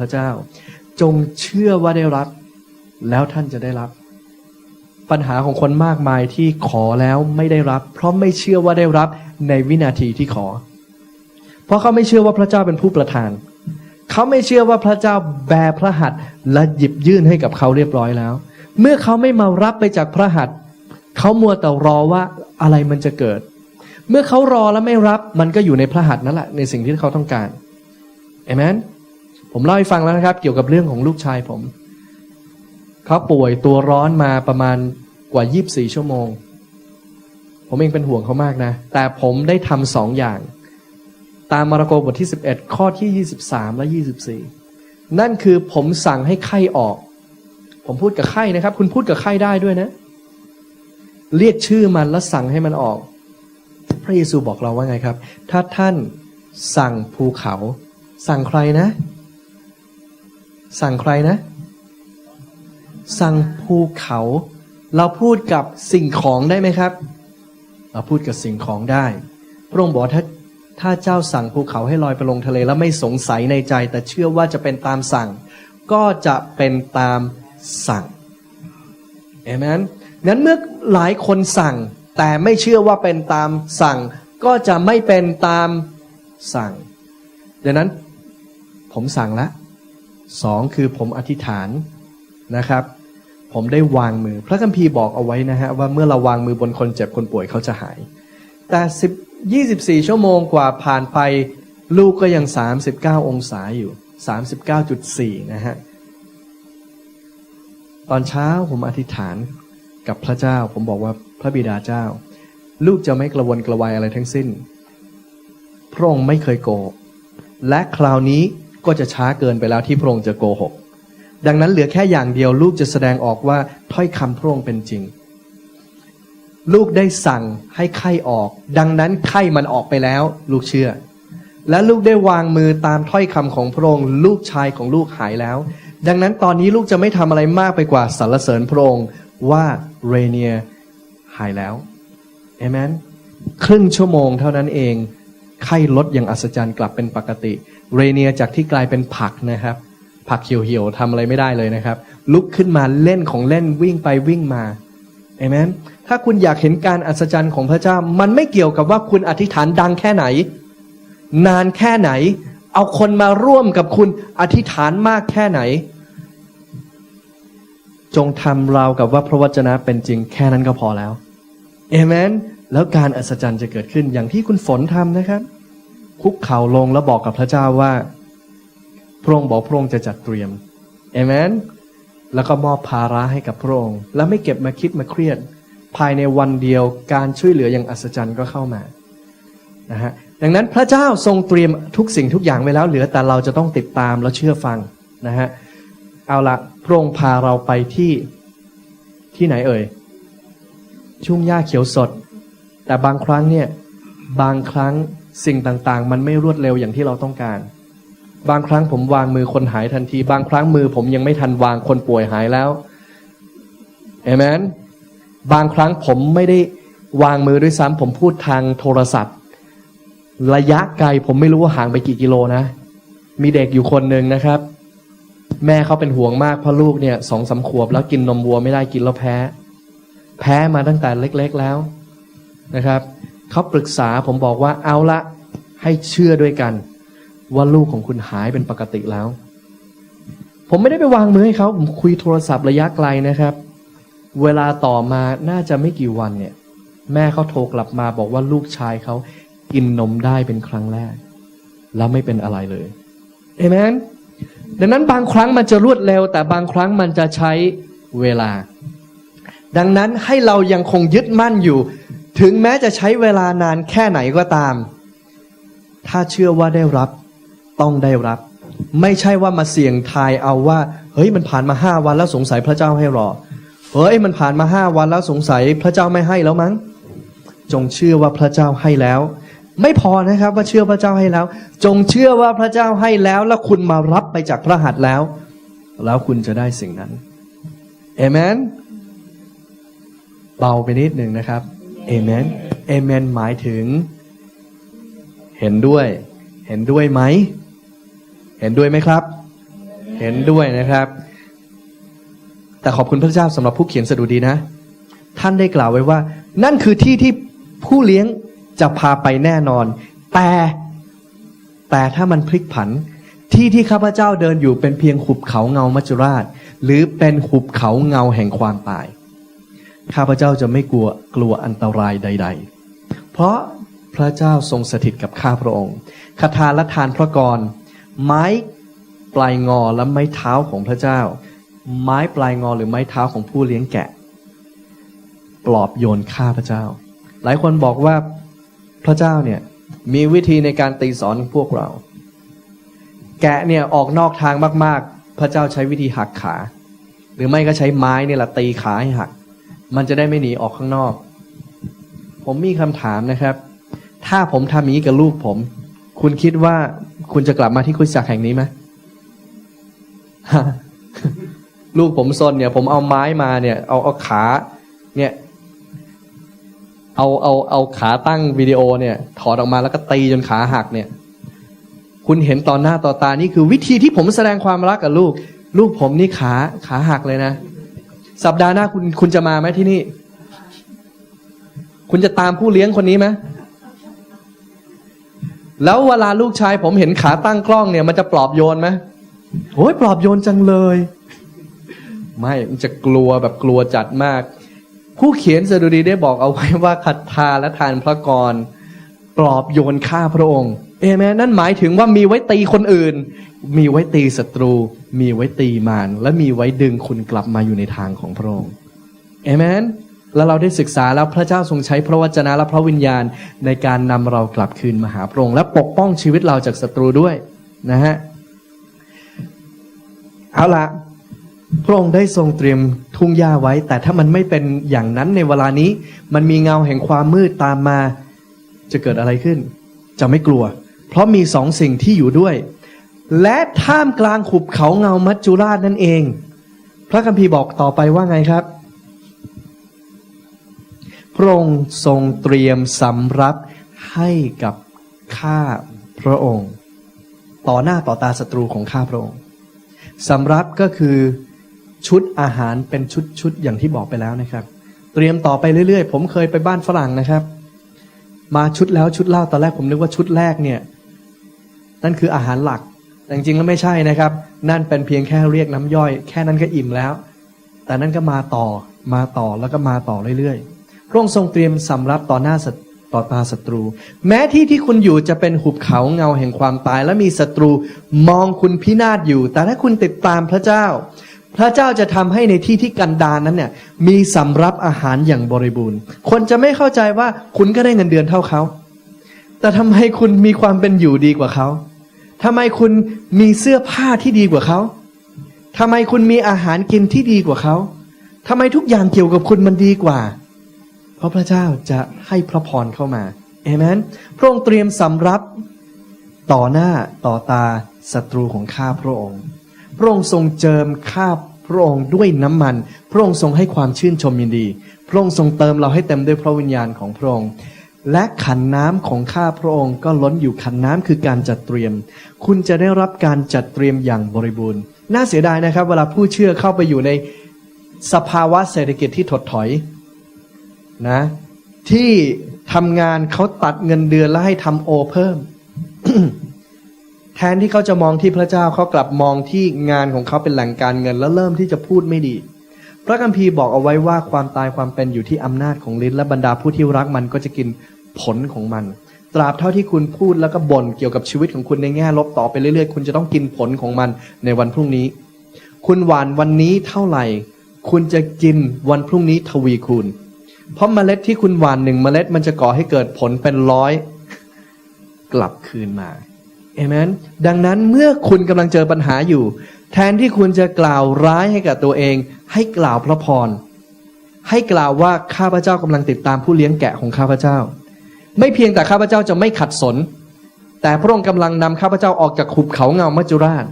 พระเจ้า จงเชื่อว่าได้รับ แล้วท่านจะได้รับ ปัญหาของคนมากมายที่ขอแล้วไม่ได้รับ เพราะไม่เชื่อว่าได้รับในวินาทีที่ขอ เพราะเขาไม่เชื่อว่าพระเจ้าเป็นผู้ประทาน เขาไม่เชื่อว่าพระเจ้าแบพระหัตถ์และหยิบยื่นให้กับเขาเรียบร้อยแล้ว เมื่อเขาไม่มารับไปจากพระหัตถ์เขามัวแต่รอว่าอะไรมันจะเกิด เมื่อเขารอแล้วไม่รับมันก็อยู่ในพระหัตถ์นั่นแหละในสิ่งที่เขาต้องการเอเมน ผมเล่าให้ฟังแล้วนะครับ เกี่ยวกับเรื่องของลูกชายผม เขาป่วยตัวร้อนมาประมาณกว่า 24 ชั่วโมง ผมเองเป็นห่วงเขามากนะ แต่ผมได้ทำสองอย่าง ตามมาระโกบทที่ 11 ข้อที่ 23 และ 24 นั่นคือผมสั่งให้ไข้ออก ผมพูดกับไข้นะครับ คุณพูดกับไข้ได้ด้วยนะ เรียกชื่อมันแล้วสั่งให้มันออก พระเยซูบอกเราว่าไงครับ ถ้าท่านสั่งภูเขา สั่งใครนะ สั่งใครนะ สั่งภูเขา เราพูดกับสิ่งของได้ไหมครับ เราพูดกับสิ่งของได้ พระองค์บอกถ้าถ้าเจ้าสั่งภูเขาให้ลอยไปลงทะเลแล้วไม่สงสัยในใจ แต่เชื่อว่าจะเป็นตามสั่ง ก็จะเป็นตามสั่งเอเมนงั้นเมื่อหลายคนสั่ง แต่ไม่เชื่อว่าเป็นตามสั่ง ก็จะไม่เป็นตามสั่งดังนั้นผมสั่งและ สองคือผมอธิษฐานนะครับ ผมได้วางมือ พระคัมภีร์บอกเอาไว้นะฮะว่าเมื่อเราวางมือบนคนเจ็บคนป่วยเขาจะหาย แต่10 24ชั่วโมงกว่าผ่านไปลูกก็ยัง39องศาอยู่39.4นะฮะตอนเช้าผมอธิษฐานกับพระเจ้า ผมบอกว่าพระบิดาเจ้า ลูกจะไม่กระวนกระวายอะไรทั้งสิ้น พระองค์ไม่เคยโกหกและคราวนี้ ก็จะช้าเกินไปแล้วที่พระองค์จะโกหก ดังนั้นเหลือแค่อย่างเดียวลูกจะแสดงออกว่าถ้อยคำพระองค์เป็นจริง ลูกได้สั่งให้ไข้ออก ดังนั้นไข้มันออกไปแล้ว ลูกเชื่อ และลูกได้วางมือตามถ้อยคำของพระองค์ลูกชายของลูกหายแล้ว ดังนั้นตอนนี้ลูกจะไม่ทำอะไรมากไปกว่าสรรเสริญพระองค์ว่าเรเนียหายแล้วเอเมนครึ่งชั่วโมงเท่านั้นเอง ไข้ลดอย่างอัศจรรย์กลับเป็นปกติ เรเนียจากที่กลายเป็นผักนะครับ ผักเหี่ยวๆทำอะไรไม่ได้เลยนะครับ ลุกขึ้นมาเล่นของเล่นวิ่งไปวิ่งมาเอเมนถ้าคุณอยากเห็นการอัศจรรย์ของพระเจ้า มันไม่เกี่ยวกับว่าคุณอธิษฐานดังแค่ไหน นานแค่ไหน เอาคนมาร่วมกับคุณอธิษฐานมากแค่ไหน จงทำราวกับว่าพระวจนะเป็นจริงแค่นั้นก็พอแล้วเอเมน แล้วการอัศจรรย์จะเกิดขึ้นอย่างที่คุณฝนทำนะครับ คุกเข่าลงแล้วบอกกับพระเจ้าว่า พระองค์บอกพระองค์จะจัดเตรียมเอเมนแล้วก็มอบภาระให้กับพระองค์ แล้วไม่เก็บมาคิดมาเครียด ภายในวันเดียวการช่วยเหลืออย่างอัศจรรย์ก็เข้ามานะฮะดังนั้นพระเจ้าทรงเตรียมทุกสิ่งทุกอย่างไว้แล้วเหลือแต่เราจะต้องติดตามและเชื่อฟังนะฮะเอาละพระองค์พาเราไปที่ที่ไหนเอ่ย ชุ่งหญ้าเขียวสด แต่บางครั้งเนี่ยบางครั้งสิ่งต่างๆ มันไม่รวดเร็วอย่างที่เราต้องการ บางครั้งผมวางมือคนหายทันที บางครั้งมือผมยังไม่ทันวางคนป่วยหายแล้วเอเมนบางครั้งผมไม่ได้วางมือด้วยซ้ำผมพูดทางโทรศัพท์ ระยะไกลผมไม่รู้ว่าห่างไปกี่กิโลนะ มีเด็กอยู่คนหนึ่งนะครับ แม่เขาเป็นห่วงมากเพราะลูกเนี่ยสองสาขวบแล้วกินนมวัวไม่ได้กินแล้วแพ้ แพ้มาตั้งแต่เล็ก ๆ แล้ว นะครับเขาปรึกษาผมบอกว่าเอาละให้เชื่อด้วยกัน ว่าลูกของคุณหายเป็นปกติแล้ว ผมไม่ได้ไปวางมือให้เขาผมคุยโทรศัพท์ระยะไกลนะครับ เวลาต่อมาน่าจะไม่กี่วันเนี่ย แม่เขาโทรกลับมาบอกว่าลูกชายเขากินนมได้เป็นครั้งแรก แล้วไม่เป็นอะไรเลยเอเมนดังนั้นบางครั้งมันจะรวดเร็ว แต่บางครั้งมันจะใช้เวลา ดังนั้นให้เรายังคงยึดมั่นอยู่ ถึงแม้จะใช้เวลานานแค่ไหนก็ตาม ถ้าเชื่อว่าได้รับ ต้องได้รับ ไม่ใช่ว่ามาเสี่ยงทายเอาว่า เฮ้ยมันผ่านมาห้าวันแล้วสงสัยพระเจ้าให้รอ เฮ้ยมันผ่านมาห้าวันแล้วสงสัยพระเจ้าไม่ให้แล้วมั้ง จงเชื่อว่าพระเจ้าให้แล้ว ไม่พอนะครับว่าเชื่อพระเจ้าให้แล้ว จงเชื่อว่าพระเจ้าให้แล้ว แล้วคุณมารับไปจากพระหัตถ์แล้ว แล้วคุณจะได้สิ่งนั้นเอเมนเบาไปนิดหนึ่งนะครับ เอเมนเอเมนหมายถึง เห็นด้วย เห็นด้วยไหม เห็นด้วยไหมครับ เห็นด้วยนะครับ แต่ขอบคุณพระเจ้าสำหรับผู้เขียนสดุดีนะ ท่านได้กล่าวไว้ว่า นั่นคือที่ที่ผู้เลี้ยงจะพาไปแน่นอน แต่แต่ถ้ามันพลิกผัน ที่ที่ข้าพเจ้าเดินอยู่เป็นเพียงหุบเขาเงามัจจุราช หรือเป็นหุบเขาเงาแห่งความตาย ข้าพเจ้าจะไม่กลัวกลัวอันตรายใด ๆ เพราะพระเจ้าทรงสถิตกับข้าพระองค์คาถาและทานพระกร ไม้ปลายงอและไม้เท้าของพระเจ้า ไม้ปลายงอหรือไม้เท้าของผู้เลี้ยงแกะ ปลอบโยนข้าพระเจ้า หลายคนบอกว่าพระเจ้าเนี่ยมีวิธีในการตีสอนพวกเรา แกะเนี่ยออกนอกทางมาก ๆ พระเจ้าใช้วิธีหักขา หรือไม่ก็ใช้ไม้เนี่ยแหละตีขาให้หัก มันจะได้ไม่หนีออกข้างนอก ผมมีคำถามนะครับ ถ้าผมทำอย่างนี้กับลูกผม คุณคิดว่าคุณจะกลับมาที่คริสตจักแห่งนี้ไหมลูกผมซนเนี่ย ผมเอาไม้มาเนี่ย เอาเอาขา เนี่ย เอาเอาเอาขาตั้งวิดีโอเนี่ย ถอดออกมาแล้วก็ตีจนขาหักเนี่ย คุณเห็นตอนหน้าต่อตานี่คือวิธีที่ผมแสดงความรักกับลูก ลูกผมนี่ขาขาหักเลยนะ สัปดาห์หน้าคุณคุณจะมาไหมที่นี่ คุณจะตามผู้เลี้ยงคนนี้ไหมแล้วเวลาลูกชายผมเห็นขาตั้งกล้องเนี่ย มันจะปลอบโยนไหมโอ้ยปลอบโยนจังเลย ไม่มันจะกลัวแบบกลัวจัดมาก ผู้เขียนสดุดีได้บอกเอาไว้ว่าคัทธาและทานพระกร ปลอบโยนข้าพระองค์ เอเมนนั่นหมายถึงว่ามีไว้ตีคนอื่น มีไว้ตีศัตรู มีไว้ตีมารและมีไว้ดึงคุณกลับมาอยู่ในทางของพระองค์เอเมนแล้วเราได้ศึกษาแล้วพระเจ้าทรงใช้พระวจนะและพระวิญญาณในการนำเรากลับคืนมาหาพระองค์และปกป้องชีวิตเราจากศัตรูด้วยนะฮะเอาละพระองค์ได้ทรงเตรียมทุ่งหญ้าไว้ แต่ถ้ามันไม่เป็นอย่างนั้นในเวลานี้ มันมีเงาแห่งความมืดตามมา จะเกิดอะไรขึ้น จะไม่กลัว เพราะมีสองสิ่งที่อยู่ด้วย และท่ามกลางขุบเขาเงามัจจุราชนั่นเอง พระคัมภีร์บอกต่อไปว่าไงครับ พระองค์ทรงเตรียมสำรับให้กับข้าพระองค์ ต่อหน้าต่อตาศัตรูของข้าพระองค์สำรับก็คือชุดอาหารเป็นชุดชุดอย่างที่บอกไปแล้วนะครับ เตรียมต่อไปเรื่อยๆ ผมเคยไปบ้านฝรั่งนะครับ มาชุดแล้วชุดเล่าตอนแรกผมนึกว่าชุดแรกเนี่ย นั่นคืออาหารหลัก แต่จริงๆแล้วไม่ใช่นะครับ นั่นเป็นเพียงแค่เรียกน้ำย่อย แค่นั้นก็อิ่มแล้ว แต่นั่นก็มาต่อมาต่อแล้วก็มาต่อเรื่อยๆ พระองค์ทรงเตรียมสำรับต่อหน้าต่อตาศัตรู แม้ที่ที่คุณอยู่จะเป็นหุบเขาเงาแห่งความตาย และมีศัตรูมองคุณพินาศอยู่ แต่ถ้าคุณติดตามพระเจ้า พระเจ้าจะทำให้ในที่ที่กันดารนนั้นเนี่ยมีสำรับอาหารอย่างบริบูรณ์ คนจะไม่เข้าใจว่าคุณก็ได้เงินเดือนเท่าเขาแต่ทำไมคุณมีความเป็นอยู่ดีกว่าเขา ทำไมคุณมีเสื้อผ้าที่ดีกว่าเขาทำไมคุณมีอาหารกินที่ดีกว่าเขาทำไมทุกอย่างเกี่ยวกับคุณมันดีกว่า เพราะพระเจ้าจะให้พระพรเข้ามาเอเมนพระองค์เตรียมสำรับต่อหน้าต่อตาศัตรูของข้าพระองค์ พระองค์ทรงเจิมข้าพระองค์ด้วยน้ำมัน พระองค์ทรงให้ความชื่นชมยินดี พระองค์ทรงเติมเราให้เต็มด้วยพระวิญญาณของพระองค์ และขันน้ำของข้าพระองค์ก็ล้นอยู่ขันน้ำคือการจัดเตรียม คุณจะได้รับการจัดเตรียมอย่างบริบูรณ์ น่าเสียดายนะครับ เวลาผู้เชื่อเข้าไปอยู่ในสภาวะเศรษฐกิจที่ถดถอยนะที่ทำงานเขาตัดเงินเดือนแล้วให้ทำโอเพิ่ม แทนที่เขาจะมองที่พระเจ้าเขากลับมองที่งานของเขาเป็นแหล่งการเงิน แล้วเริ่มที่จะพูดไม่ดี พระคัมภีร์บอกเอาไว้ว่าความตายความเป็นอยู่ที่อำนาจของลิ้นและบรรดาผู้ที่รักมันก็จะกินผลของมัน ตราบเท่าที่คุณพูดแล้วก็บ่นเกี่ยวกับชีวิตของคุณในแง่ลบต่อไปเรื่อยๆ คุณจะต้องกินผลของมันในวันพรุ่งนี้ คุณหวานวันนี้เท่าไหร่ คุณจะกินวันพรุ่งนี้ทวีคูณ เพราะเมล็ดที่คุณหวานหนึ่งเมล็ดมันจะก่อให้เกิดผลเป็นร้อยกลับคืนมา เอเมนดังนั้นเมื่อคุณกำลังเจอปัญหาอยู่ แทนที่คุณจะกล่าวร้ายให้กับตัวเอง ให้กล่าวพระพร ให้กล่าวว่าข้าพเจ้ากำลังติดตามผู้เลี้ยงแกะของข้าพเจ้า ไม่เพียงแต่ข้าพเจ้าจะไม่ขัดสน แต่พระองค์กำลังนำข้าพเจ้าออกจากขุบเขาเงามัจจุราช